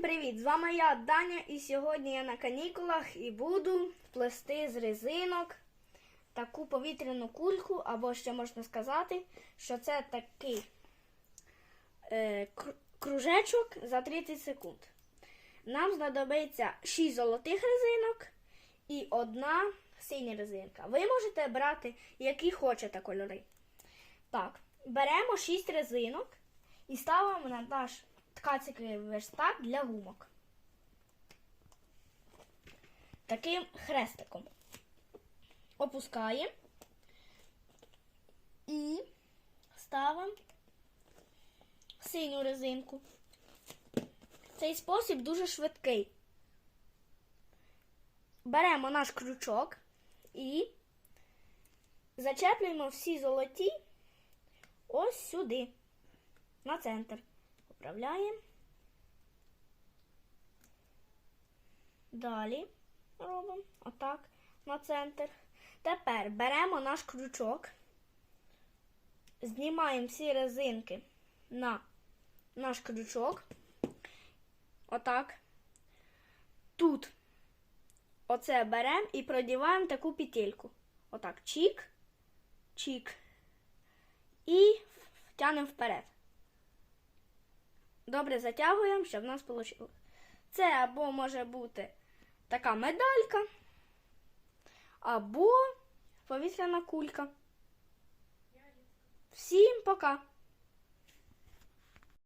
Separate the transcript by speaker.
Speaker 1: Всім привіт! З вами я, Даня, і сьогодні я на канікулах і буду плести з резинок таку повітряну кульку, або ще можна сказати, що це такий е, кружечок за 30 секунд. Нам знадобиться 6 золотих резинок і одна синя резинка. Ви можете брати, які хочете кольори. Так, беремо 6 резинок і ставимо на наш ткацький верстак для гумок. Таким хрестиком. Опускаємо і ставимо синю резинку. Цей спосіб дуже швидкий. Беремо наш крючок і зачеплюємо всі золоті ось сюди, на центр. Поправляємо. Далі робимо отак на центр. Тепер беремо наш крючок, знімаємо всі резинки на наш крючок. Отак. Тут оце беремо і продіваємо таку петельку. Отак, чік, чік. І тянемо вперед. Добре затягуємо, щоб в нас вийшло. Це або може бути така медалька, або повітряна кулька. Всім пока!